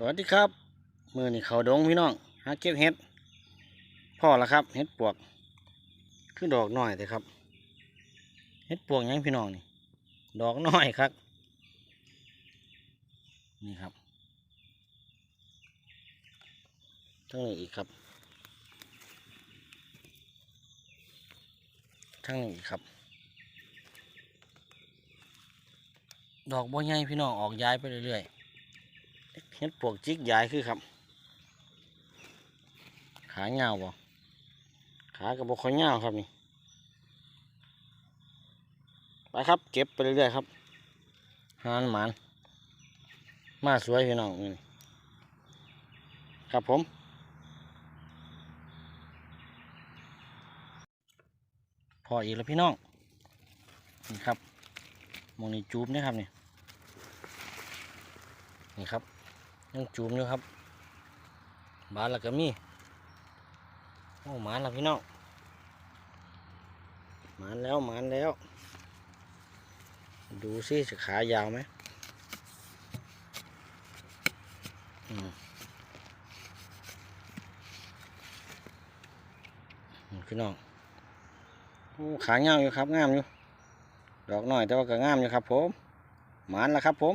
สวัสดีครับมือนี่เขาดงพี่น้องหาเก็บเห็ดพ่อละครับเห็ดปวกคือดอกน้อยแต่ครับเห็ดปวกยังพี่น้องนี่ ดอกน้อยครับ นี่ครับทั้งนี้อีกครับทั้งนี้อีกครับ ดอกบัวใหญ่พี่น้องออกย้ายไปเรื่อยๆ เห็ดปวกจิกยายคือครับ ขาเงาบ่ขากับบกค่อยเงาครับนี่ไปครับเก็บไปเรื่อยๆครับหานหมานมาสวยพี่น้องนี่ครับผมพออีกแล้วพี่น้องนี่ครับมองนี่จูบนะครับนี่นี่ครับ ยังจูมอยู่ครับบานแล้วก็มีโอ้หมาแล้วพี่น้องหมานแล้วหมานแล้ว ดูสิขายาวไหมพี่น้องโอ้ขาเงาอยู่ครับงามอยู่ ดอกหน่อยแต่ว่าก็งามอยู่ครับผม หมานแล้วครับผม